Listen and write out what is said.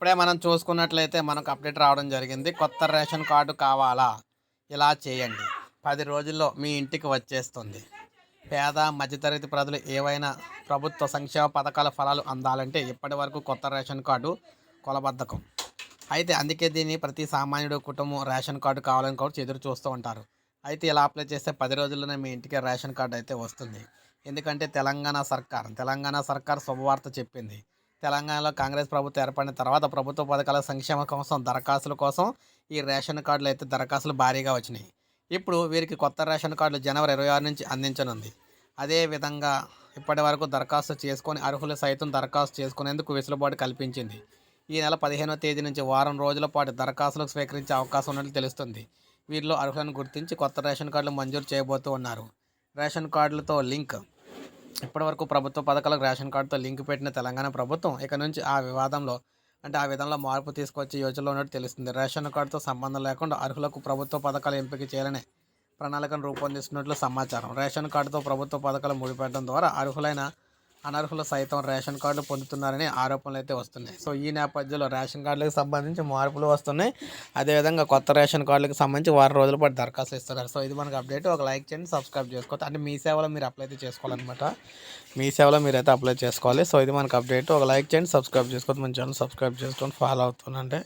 ఇప్పుడే మనం చూసుకున్నట్లయితే మనకు అప్డేట్ రావడం జరిగింది. కొత్త రేషన్ కార్డు కావాలా? ఇలా చేయండి. పది రోజుల్లో మీ ఇంటికి వచ్చేస్తుంది. పేద మధ్యతరగతి ప్రజలు ఏవైనా ప్రభుత్వ సంక్షేమ పథకాల ఫలాలు అందాలంటే ఇప్పటి వరకు కొత్త రేషన్ కార్డు కొలబద్ధకం అయితే అందుకే దీన్ని ప్రతి సామాన్యుడు కుటుంబం రేషన్ కార్డు కావాలని కూడా ఎదురు చూస్తూ ఉంటారు. అయితే ఇలా అప్లై చేస్తే పది రోజుల్లోనే మీ ఇంటికి రేషన్ కార్డు అయితే వస్తుంది. ఎందుకంటే తెలంగాణ సర్కార్ తెలంగాణ సర్కార్ శుభవార్త చెప్పింది. తెలంగాణలో కాంగ్రెస్ ప్రభుత్వం ఏర్పడిన తర్వాత ప్రభుత్వ పథకాల సంక్షేమ కోసం దరఖాస్తుల కోసం ఈ రేషన్ కార్డులు అయితే దరఖాస్తులు భారీగా వచ్చినాయి. ఇప్పుడు వీరికి కొత్త రేషన్ కార్డులు జనవరి ఇరవై ఆరు నుంచి అందించనుంది. అదేవిధంగా ఇప్పటి వరకు దరఖాస్తు చేసుకొని అర్హులు సైతం దరఖాస్తు చేసుకునేందుకు వెసులుబాటు కల్పించింది. ఈ నెల పదిహేనవ తేదీ నుంచి వారం రోజుల పాటు దరఖాస్తులకు స్వీకరించే అవకాశం ఉన్నట్లు తెలుస్తుంది. వీరిలో అర్హులను గుర్తించి కొత్త రేషన్ కార్డులు మంజూరు చేయబోతూ ఉన్నారు. రేషన్ కార్డులతో లింక్ ఇప్పటివరకు ప్రభుత్వ పథకాలకు రేషన్ కార్డుతో లింక్ పెట్టిన తెలంగాణ ప్రభుత్వం ఇక నుంచి ఆ వివాదంలో అంటే ఆ విధంలో మార్పు తీసుకొచ్చే యోచనలో ఉన్నట్టు తెలుస్తుంది. రేషన్ కార్డుతో సంబంధం లేకుండా అర్హులకు ప్రభుత్వ పథకాలు ఎంపిక చేయాలనే ప్రణాళికను రూపొందిస్తున్నట్లు సమాచారం. రేషన్ కార్డుతో ప్రభుత్వ పథకాలు ముడిపెట్టడం ద్వారా అర్హులైన అనర్హులు సైతం రేషన్ కార్డులు పొందుతున్నారని ఆరోపణలు అయితే వస్తున్నాయి. సో ఈ నేపథ్యంలో రేషన్ కార్డులకు సంబంధించి మార్పులు వస్తున్నాయి. అదేవిధంగా కొత్త రేషన్ కార్డులకు సంబంధించి వారం రోజుల పాటు దరఖాస్తు ఇస్తున్నారు. సో ఇది మనకు అప్డేట్. ఒక లైక్ చేయండి సబ్స్క్రైబ్ చేసుకోవచ్చు అంటే మీ సేవలో మీరు అప్లై అయితే చేసుకోవాలన్నమాట. మీ సేవలో మీరు అయితే అప్లై చేసుకోవాలి. సో ఇది మనకు అప్డేట్. ఒక లైక్ చేయండి సబ్స్క్రైబ్ చేసుకోవచ్చు మన ఛానల్ సబ్స్క్రైబ్ చేసుకోండి ఫాలో అవుతుందంటే